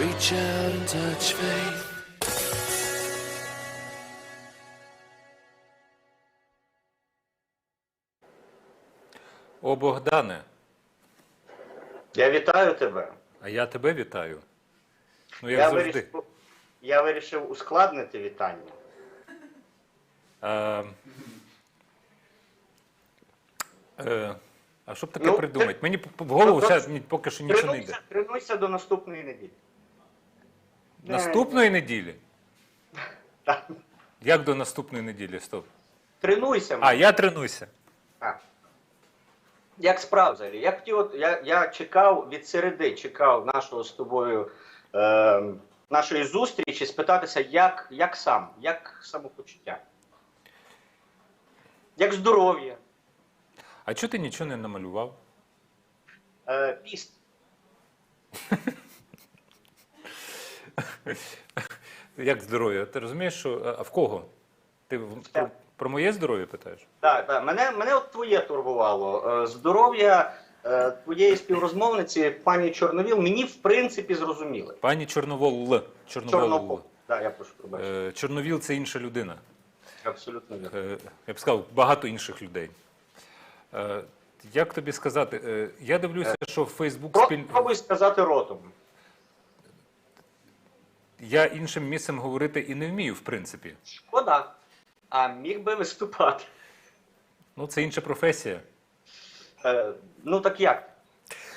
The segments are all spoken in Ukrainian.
Reach out and touch faith. О, Богдане, Я вітаю тебе. а я тебе вітаю. Ну, як Я завжди. вирішив, я вирішив ускладнити вітання. А, е, а що б таке Ну, придумати? Мені в голову Ну, зараз поки що нічого не йде. Тренуйся, тренуйся до наступної неділі. Наступної неділі? Так. Як до наступної неділі? Стоп. Тренуйся. А, я тренуюся. А. Як справ взагалі? Я хотів, от- я, я чекав від середи, чекав нашого з тобою е, нашої зустрічі, спитатися, як, як сам, як самопочуття, як здоров'я, А чого ти нічого не намалював? е, піст. Як здоров'я? Ти розумієш, що а в кого? Ти про, про моє здоров'я питаєш? Так, так. Мене, мене от твоє турбувало. Е, Здоров'я е, твоєї співрозмовниці, пані Чорновіл, мені в принципі зрозуміли. Пані Чорновол. Чорновол. Чорнопол. Так, я прошу пробачення. Е, Чорновіл це інша людина. Абсолютно вірно. Е, Я б сказав, багато інших людей. Е, Як тобі сказати? Е, Я дивлюся, що в Фейсбук Про- спіль... Пробуй сказати ротом. Я іншим місцем говорити і не вмію, в принципі. Шкода. А міг би виступати. Ну, це інша професія. Е, ну так як?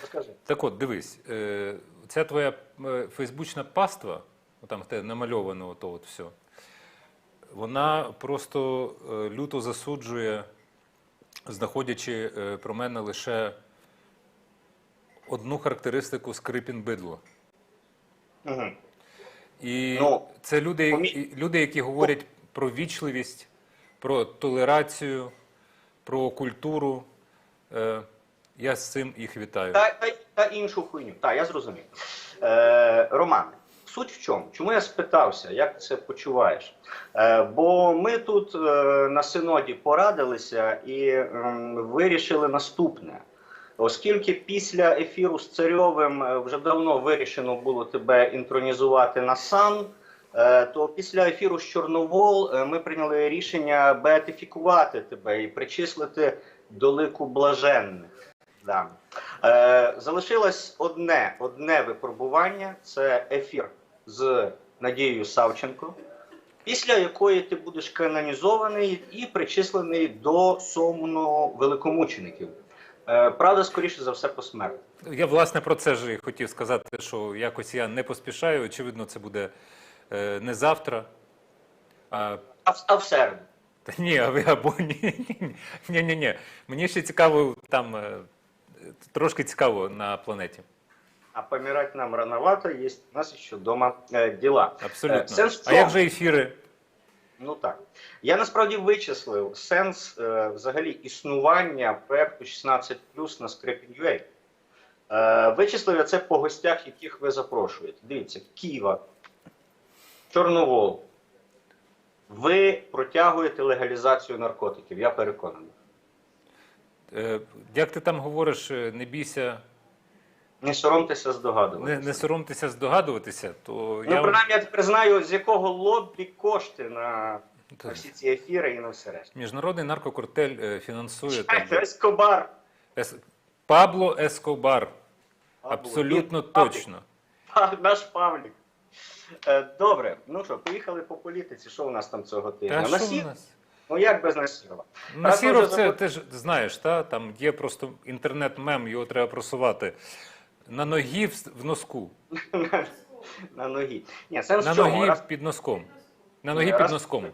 Розкажи. Так от, дивись, е, ця твоя е, фейсбучна паства, там те намальовано ото от все, вона просто е, люто засуджує, знаходячи е, про мене лише одну характеристику скрипін бидло. Угу. І Ну, це люди, помі- люди, які говорять про вічливість, про толерацію, про культуру. Е, Я з цим їх вітаю. Та, та, та іншу хуйню. Так, я зрозумів. Е, Роман, суть в чому? Чому я спитався, як ти це почуваєш? Е, бо ми тут е, на синоді порадилися і ем, вирішили наступне. Оскільки після ефіру з царьовим е, вже давно вирішено було тебе інтронізувати на сан, е, то після ефіру з Чорновол е, ми прийняли рішення беатифікувати тебе і причислити до лику блаженних. Да. Залишилось одне, одне випробування це ефір з Надією Савченко, після якої ти будеш канонізований і причислений до сомну великомучеників. Е, правда, скоріше за все, посмертно. Я власне про це ж і хотів сказати, що якось я не поспішаю. Очевидно, це буде е, не завтра. А, А, в- а в середу. та ні, а ви- або ні. Ні, ні, ні. Мені ще цікаво там е, трошки цікаво на планеті. А помирать нам рановато, є у нас ще вдома е, діла. Е, Абсолютно. сенс А як же ефіри? Ну так. Я насправді вичислив сенс е, взагалі існування проекту 16 на Scraping.ua. Е, вичислив я це по гостях, яких ви запрошуєте. Дивіться, Ківа, Чорновол. Ви протягуєте легалізацію наркотиків, я переконаний. Е, Як ти там говориш, е, не бійся, Не соромтеся здогадуватися. не соромтеся здогадуватися, то Ну, я. принаймні, я тепер знаю, з якого лобі кошти на, на всі ці ефіри і на все решта. Міжнародний наркокартель е, фінансує там, Ескобар. Ес... Пабло Ескобар. Пабло. Абсолютно Він Павлік. точно. Па- Наш Павлік. Е, Добре, ну що, поїхали по політиці. Що у нас там цього тижня? Та що в Насір? нас? Ну як без Насірова? Насіров, це ти ж знаєш, та? там є просто інтернет-мем, його треба просувати. На ногі в, в носку. на, ногі. Ні, сенс На в чому? ногі Раз, під носком. На ногі Раз- під носком.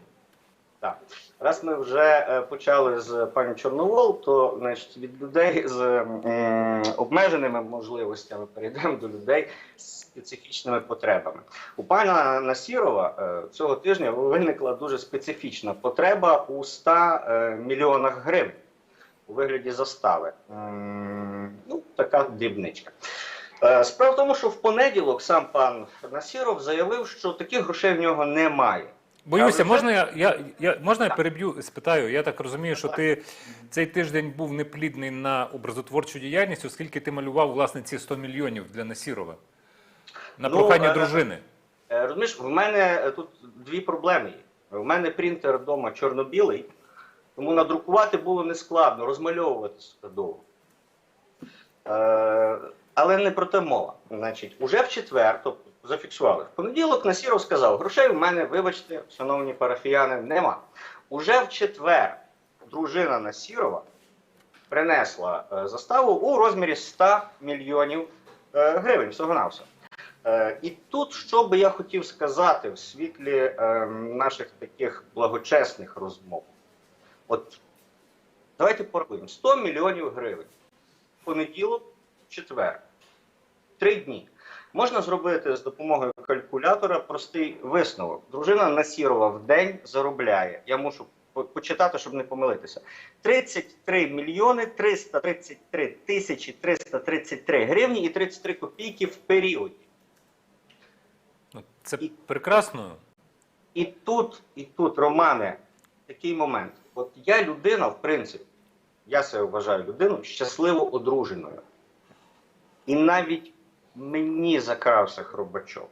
так. Раз ми вже е, почали з пані Чорновол, то значить, від людей з м, обмеженими можливостями перейдемо до людей з специфічними потребами. У пана Насірова е, цього тижня виникла дуже специфічна потреба у 100 е, мільйонах гривень у вигляді застави. М, Ну, така дрібничка. Е, Справа в тому, що в понеділок сам пан Насіров заявив, що таких грошей в нього немає. Боюся, можна я, я, я можна я переб'ю, спитаю? Я так розумію, що ти цей тиждень був неплідний на образотворчу діяльність, оскільки ти малював власне ці 100 мільйонів для Насірова. На Ну, прохання е, дружини. Е, Розумієш, в мене тут дві проблеми є. В мене принтер вдома чорно-білий, тому надрукувати було нескладно, розмальовувати довго. Е, але не про те мова. Значить, уже в четвер, тобто зафіксували, в понеділок Насіров сказав, грошей в мене, вибачте, шановні парафіяни, нема. Уже в четвер дружина Насірова принесла е, заставу у розмірі 100 мільйонів е, гривень всього-навсього. Е, І тут, що би я хотів сказати в світлі наших таких благочесних розмов. От давайте порахуємо: 100 мільйонів гривень. Понеділок, четвер. Три дні. Можна зробити з допомогою калькулятора простий висновок. Дружина Насірова в день заробляє. Я мушу почитати, щоб не помилитися. 33 мільйони 333 тисячі 333 гривні і 33 копійки в періоді. Ну, Це і- прекрасно. І тут, і тут, Романе, такий момент. От я людина, в принципі, я себе вважаю людиною щасливо одруженою. І навіть мені закрався хробачок.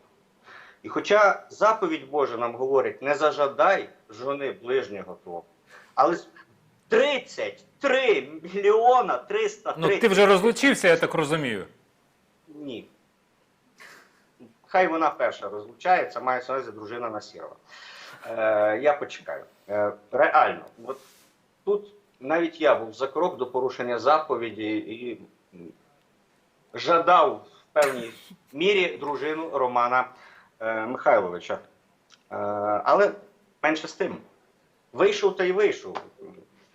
І хоча заповідь Божа нам говорить, не зажадай жони ближнього твого, але 33 мільйона 330 Ну, ти вже розлучився, я так розумію. ні. Хай вона перша розлучається, має на увазі дружина Насірова. Е, я почекаю. Е, реально, от тут навіть я був за крок до порушення заповіді і жадав в певній мірі дружину Романа е, Михайловича. Е, але менше з тим. Вийшов та й вийшов.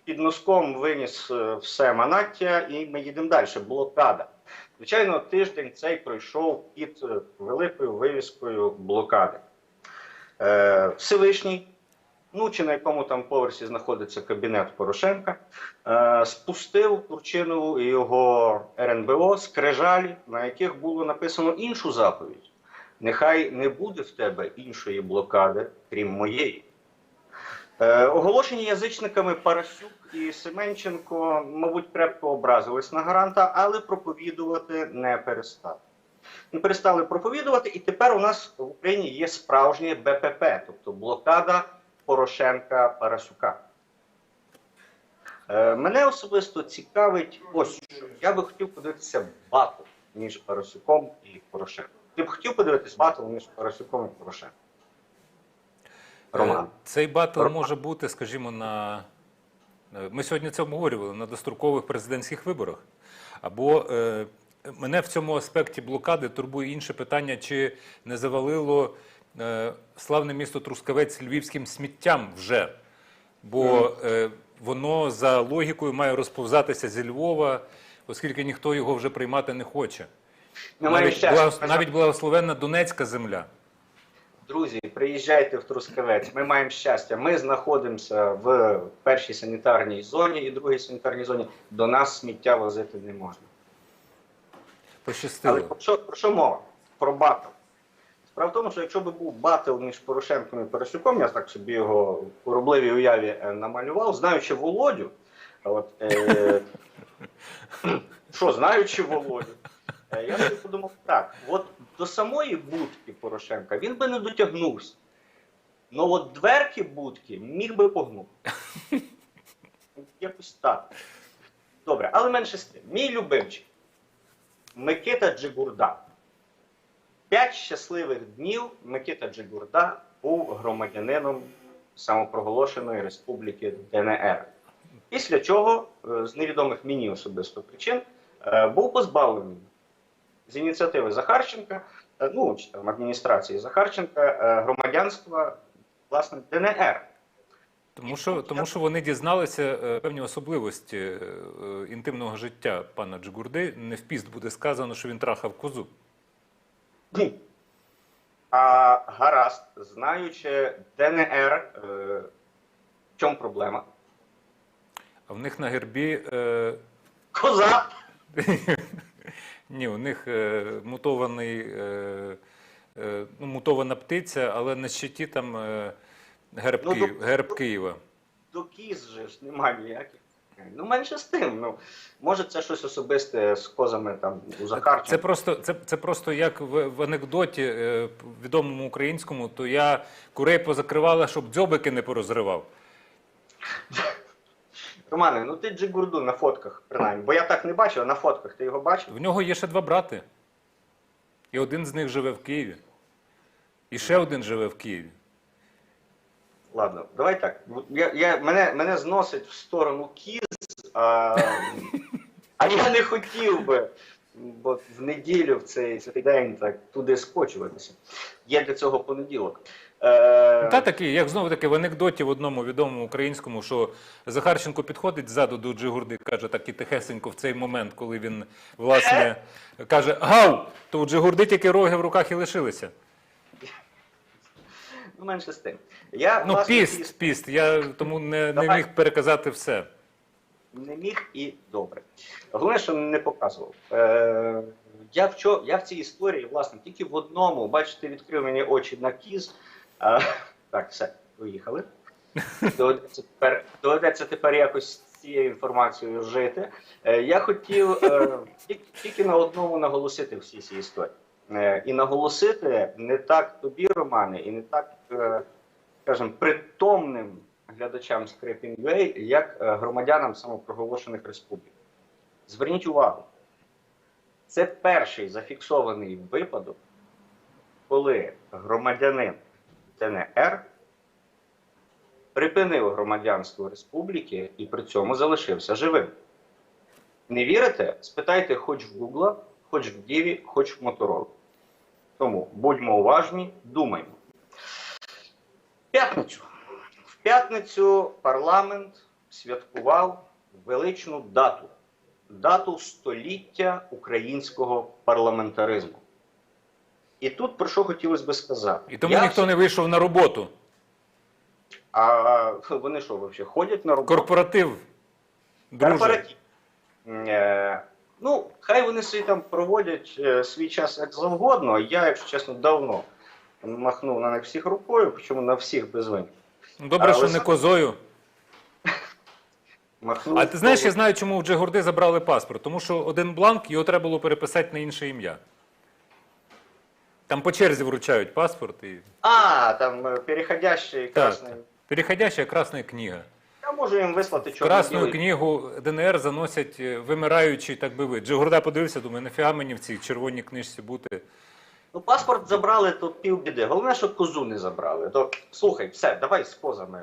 Під носком виніс е, все манаття, і ми їдемо далі. Блокада. Звичайно, тиждень цей пройшов під е, великою вивіскою блокади. Е, Всевишній, ну чи на якому там поверсі знаходиться кабінет Порошенка, е, спустив Турчинову і його РНБО скрижалі, на яких було написано іншу заповідь. Нехай не буде в тебе іншої блокади, крім моєї. Е, оголошені язичниками Парасюк і Семенченко, мабуть, крепко образились на гаранта, але проповідувати не перестали. Не перестали проповідувати, і тепер у нас в Україні є справжнє БПП, тобто блокада Порошенка Парасюка. Е, мене особисто цікавить ось що. Я би хотів подивитися батл між Парасюком і Порошенком. Ти б хотів подивитися батл між Парасюком і Порошенком? Роман. Е, Цей батл Роман. може бути, скажімо, на. е, Ми сьогодні це обговорювали на дострокових президентських виборах. Або е, мене в цьому аспекті блокади турбує інше питання, чи не завалило е, славне місто Трускавець львівським сміттям вже. Бо е, воно за логікою має розповзатися зі Львова, оскільки ніхто його вже приймати не хоче. Ми Навіть, щастя. благос- навіть благословенна Донецька земля. Друзі, приїжджайте в Трускавець. Ми маємо щастя. Ми знаходимося в першій санітарній зоні і другій санітарній зоні. До нас сміття возити не можна. Але Пощастило. про що, про що мова? Про батл. Справа в тому, що якщо б був батл між Порошенком і Парасюком, я так собі його в коробливій уяві е, намалював, знаючи Володю. От, е, що, знаючи Володю, е, я собі подумав так: от до самої будки Порошенка він би не дотягнувся. Ну от дверки будки міг би погнути. Якось так. Добре, але менше з тим. Мій любимчик. Микита Джигурда. П'ять щасливих днів Микита Джигурда був громадянином самопроголошеної Республіки ДНР. Після чого, е, з невідомих мені особисто причин, е, був позбавлений з ініціативи Захарченка, е, ну чи там адміністрації Захарченка, громадянства власне ДНР. Тому що, тому що вони дізналися певні особливості інтимного життя пана Джигурди. Не в піст буде сказано, що він трахав козу. Ні. А гаразд, знаючи ДНР, е, в чому проблема? А в них на гербі е, Коза! ні, у них е, мутований, е, е, ну, мутована птиця, але на щиті там е, герб, Ну, Київ, то- герб Києва. До кіз же ж немає ніяких. Ну, менше з тим. Ну, може, це щось особисте з козами там у Захарченка. Це просто, це, це просто як в, в анекдоті е, відомому українському, то я курей позакривала, щоб дзьобики не порозривав. Романе, ну ти Джигурду на фотках, принаймні. Бо я так не бачив, а на фотках ти його бачив? В нього є ще два брати. І один з них живе в Києві. І ще один живе в Києві. Ладно, давай так. Я, я, мене, мене зносить в сторону кіз, а, а я не хотів би, бо в неділю в цей, день так туди скочуватися. Є для цього понеділок. Е, Та такий, як знову таки в анекдоті в одному відомому українському, що Захарченко підходить ззаду до Джигурди, каже так і тихесенько в цей момент, коли він власне каже Гав! То у Джигурди тільки роги в руках і лишилися. Ну, менше з тим. Я, Ну, власне, піст, піст. Я тому не, не Давай. міг переказати все. не міг і добре. Головне, що не показував. Е, я, в чо, я в цій історії, власне, тільки в одному, бачите, відкрив мені очі на кіз. А, так, все, виїхали. Доведеться тепер, доведеться тепер якось з цією інформацією жити. Е, я хотів е, тільки, тільки на одному наголосити всі ці історії. Е, і наголосити не так тобі, Романе, і не так, е, скажімо, притомним глядачам Scraping.ua, як е, громадянам самопроголошених республік. Зверніть увагу, це перший зафіксований випадок, коли громадянин ДНР припинив громадянство республіки і при цьому залишився живим. Не вірите? Спитайте хоч в Гугла, хоч в Діві, хоч в Моторола. Тому будьмо уважні, думаймо. П'ятницю. В п'ятницю парламент святкував величну дату дату століття українського парламентаризму. І тут про що хотілося би сказати. І тому Я ніхто не вийшов на роботу. А вони що, взагалі, ходять на роботу? Корпоратив. Друже. Корпоратив. Ну, хай вони собі там проводять е, свій час як завгодно. Я, якщо чесно, давно махнув на них всіх рукою, причому на всіх без винятку. Добре, Але що не козою. Махнув А ти знаєш, я знаю, чому у Джигурди забрали паспорт. Тому що один бланк його треба було переписати на інше ім'я. Там по черзі вручають паспорт і. А, там е, переходящий Так. красний. Переходяща красна книга. Можу їм вислати чорно красну книгу ДНР заносять е, вимираючий, так би ви. Джигурда подивився, думає, нафіга мені в цій червоній книжці бути. Ну, паспорт забрали, то півбіди. Головне, щоб козу не забрали. То слухай, все, давай з позами.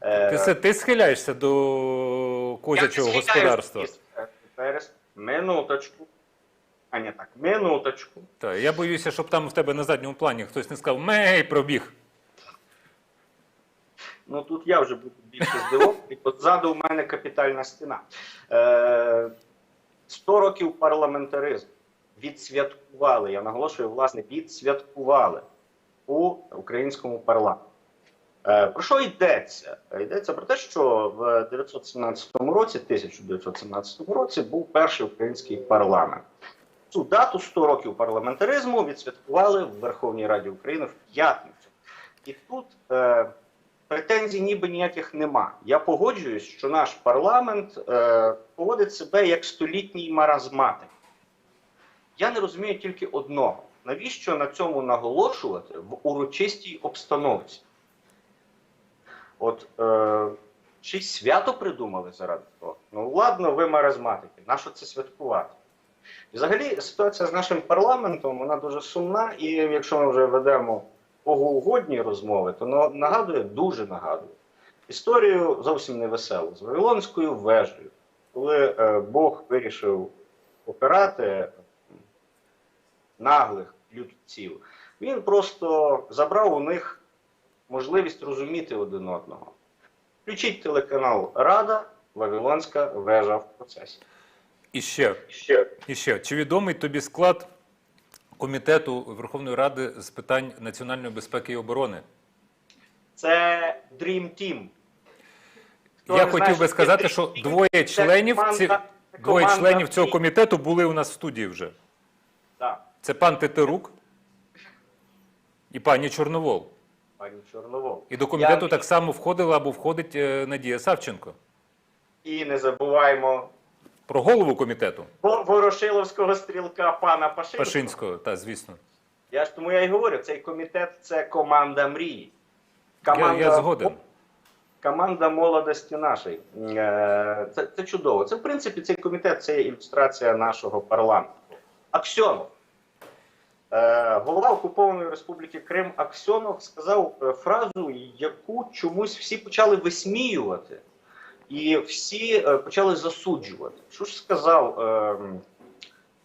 Е, Ти, все, ти схиляєшся до козячого я не господарства. схиляюсь. Е, минуточку. А не так, минуточку. Так, я боюся, щоб там в тебе на задньому плані хтось не сказав мей, пробіг. Ну тут я вже буду більше здивований, позаду у мене капітальна стіна. Е, 100 років парламентаризму відсвяткували, я наголошую, власне, відсвяткували у українському парламенті. Е, Про що йдеться? Йдеться про те, що в 917 році, 1917 році, був перший український парламент. Цю дату 100 років парламентаризму відсвяткували в Верховній Раді України в п'ятницю. І тут е, претензій ніби ніяких нема. Я погоджуюсь, що наш парламент е, поводить себе як столітній маразматик. Я не розумію тільки одного: навіщо на цьому наголошувати в урочистій обстановці? От е, чи свято придумали заради того? Ну ладно, ви маразматики, нащо це святкувати? Взагалі, ситуація з нашим парламентом вона дуже сумна, і якщо ми вже ведемо богоугодні розмови, то нагадує, дуже нагадує історію зовсім невеселу з Вавилонською вежею, коли е, Бог вирішив покарати наглих людців. Він просто забрав у них можливість розуміти один одного. Включіть телеканал Рада, Вавилонська вежа в процесі. І ще, Ще і ще, чи відомий тобі склад комітету Верховної Ради з питань національної безпеки і оборони? це Dream Team. Хто Я хотів знає, би сказати, що двоє членів ці, команда- двоє команда членів цього комітету були у нас в студії вже. Так, Це пан Тетерук і пані Чорновол. пані Чорновол. І до комітету Я- так само входила або входить е, Надія Савченко. І не забуваємо Про голову комітету Ворошиловського стрілка пана Пашинського. Пашинського, та звісно. Я ж тому я і говорю, цей комітет це команда мрії. Я, я згоден. Команда молодості нашої. Е, Це, це чудово. Це, в принципі, цей комітет це ілюстрація нашого парламенту. Аксьонов. Е, Голова Окупованої Республіки Крим Аксьонов сказав е, фразу, яку чомусь всі почали висміювати, і всі е, почали засуджувати. Що ж сказав, е,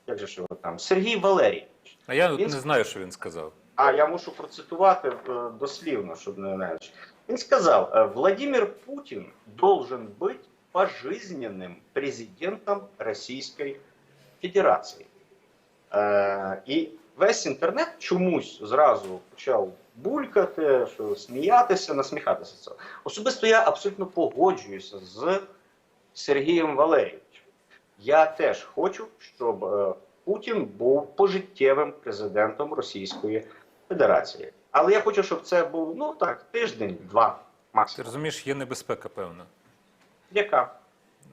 як же ж його там, Сергій Валерій. А я Він- не знаю, що він сказав. А я мушу процитувати е, дослівно, щоб не знаєш. Він сказав: е, Владимир Путин должен быть пожизненным президентом Російської Федерації. І весь інтернет чомусь зразу почав булькати, що сміятися, насміхатися цього. Особисто я абсолютно погоджуюся з Сергієм Валерійовичем. Я теж хочу, щоб е, Путін був пожиттєвим президентом Російської Федерації. Але я хочу, щоб це був ну так, тиждень, два Ти максимум. розумієш, є небезпека, певна. Яка?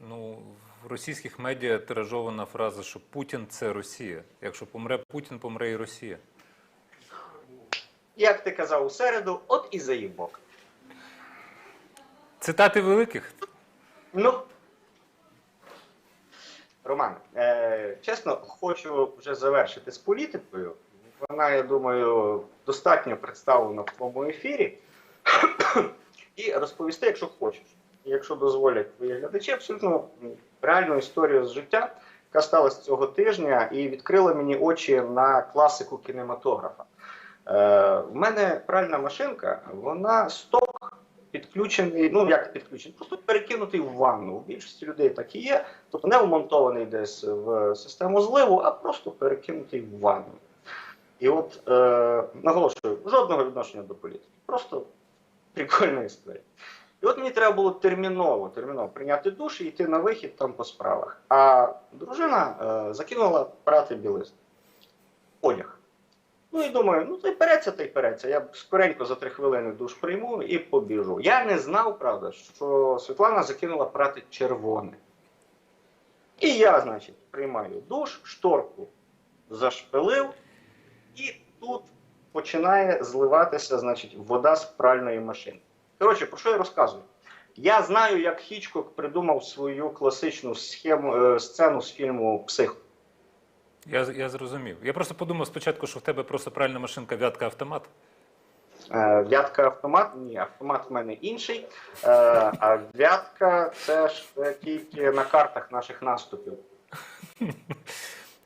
Ну, в російських медіа тиражована фраза, що Путін це Росія. Якщо помре Путін, помре і Росія. Як ти казав у середу, от і заїбок. Цитати великих. Ну. Роман, е, чесно, хочу вже завершити з політикою. Вона, я думаю, достатньо представлена в твоєму ефірі. І розповісти, якщо хочеш, якщо дозволять твої глядачі, абсолютно реальну історію з життя, яка сталася цього тижня, і відкрила мені очі на класику кінематографа. Е, в мене пральна машинка, вона сток підключений, ну як підключений, просто перекинутий в ванну. У більшості людей так і є. Тобто не вмонтований десь в систему зливу, а просто перекинутий в ванну. І от е, наголошую, жодного відношення до політики. Просто прикольна історія. І от мені треба було терміново, терміново прийняти душ і йти на вихід там по справах. А дружина е, закинула прати білизну. Одяг. Ну і думаю, ну то й переться, то й переться. Я скоренько за три хвилини душ прийму і побіжу. Я не знав, правда, що Світлана закинула прати червоне. І я, значить, приймаю душ, шторку зашпилив, і тут починає зливатися, значить, вода з пральної машини. Коротше, про що я розказую? Я знаю, як Хічкок придумав свою класичну схему, е, сцену з фільму Псих. Я, я зрозумів. Я просто подумав спочатку, що в тебе просто пральна машинка вятка автомат. Е, Вятка автомат, ні, автомат в мене інший. Е, а вятка це ж е, тільки на картах наших наступів.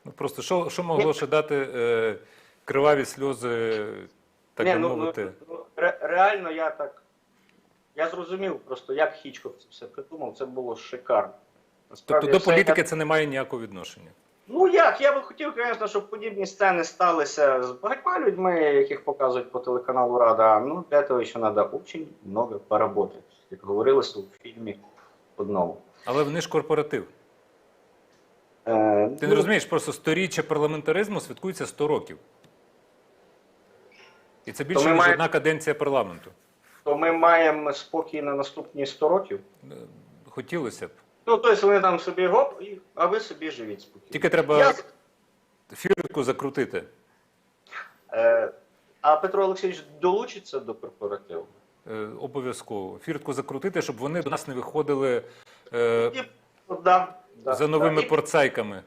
Ну просто що, що могло ще дати е, криваві сльози, так би ну, ну, ну, ре- реально я так. Я зрозумів просто, як Хічкок це все придумав, це було шикарно. Насправді, Тобто до політики як- це не має ніякого відношення. Ну як? Я би хотів, звісно, щоб подібні сцени сталися з багатьма людьми, яких показують по телеканалу Рада. Ну, для того ще треба дуже много поработати, як говорилося у фільмі одному. Але вони ж корпоратив. Е, Ти ну, не розумієш, просто сторіччя парламентаризму святкується 100 років. І це більше, ніж маємо- одна каденція парламенту. То ми маємо спокій на наступні 100 років. Е, Хотілося б. Ну, тобто вони там собі гоп, а ви собі живіть спокійно. Тільки треба Я, фіртку закрутити. е, а Петро Олексійович долучиться до корпоративу. Е, Обов'язково. Фіртку закрутити, щоб вони до нас не виходили е, І, да, да, за новими да. порцайками.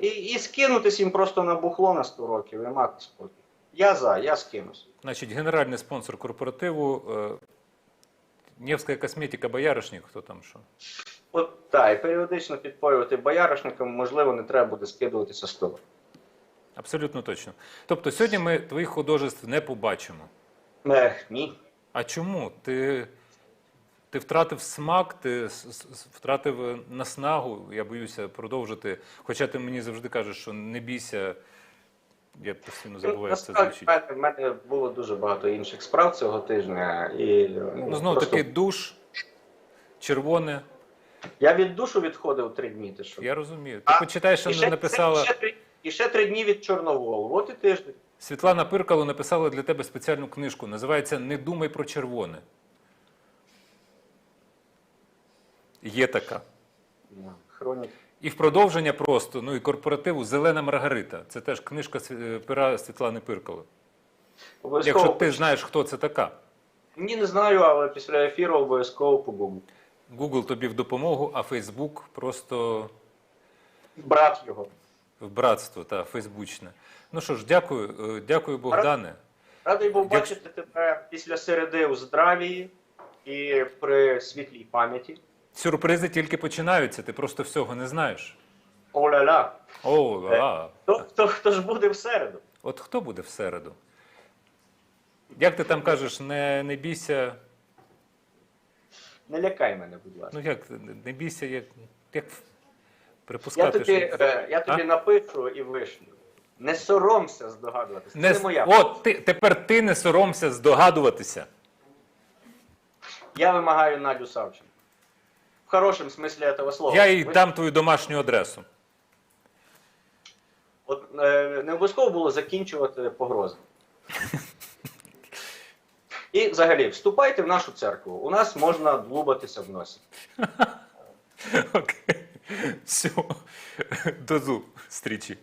І, і, і скинутись їм просто на бухло на 100 років і мати спокій. Я за, я скинусь. Значить, генеральний спонсор корпоративу е, Невська косметика Бояришник, хто там що. От так, і періодично підпоювати бояришникам, можливо, не треба буде скидуватися з того. Абсолютно точно. Тобто сьогодні ми твоїх художеств не побачимо. Ех, ні. А чому? Ти, ти втратив смак, ти втратив наснагу, я боюся продовжити. Хоча ти мені завжди кажеш, що не бійся. Я постійно забуваю, як це звучить. в мене, було дуже багато інших справ цього тижня. І, Ну, знову просто- таки, душ, червоне. Я від душу відходив три дні. Ти що? Я розумію. Ти А, почитаєш, що ще, написала. і, ще, три- і ще три дні від Чорноволу. От і тиждень. Світлана Пиркало написала для тебе спеціальну книжку. Називається Не думай про червоне. Є така. Ну, Хронік. І в продовження просто, ну і корпоративу Зелена Маргарита. Це теж книжка е, пера Світлани. Обов'язково. Якщо ти знаєш, хто це така, Ні, не знаю, але після ефіру обов'язково погуглю. Google тобі в допомогу, а Facebook просто Брат його. в братство та фейсбучне. Ну що ж, дякую, е, дякую, Богдане. Радий був бачити тебе після середи у здравії і при світлій пам'яті. Сюрпризи тільки починаються, ти просто всього не знаєш. О-ля-ля. О, а. Хто, хто, хто ж буде в середу? От хто буде в середу? Як ти там кажеш, не, не бійся. Не лякай мене, будь ласка. Ну як, не бійся, як, як Я припускати, тобі, що. е, я тобі А? напишу і вишлю. Не соромся здогадуватися. Це Не, не моя. От ти, тепер ти не соромся здогадуватися. Я вимагаю Надю Савченко. В хорошому смислі этого слова. Я їй Ви- дам твою домашню адресу. От е, не обов'язково було закінчувати погрози. І взагалі, вступайте в нашу церкву. У нас можна длубатися в носі. Окей. Все. До зустрічі.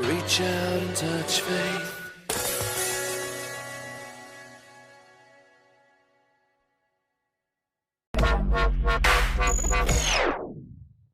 Reach out and touch faith.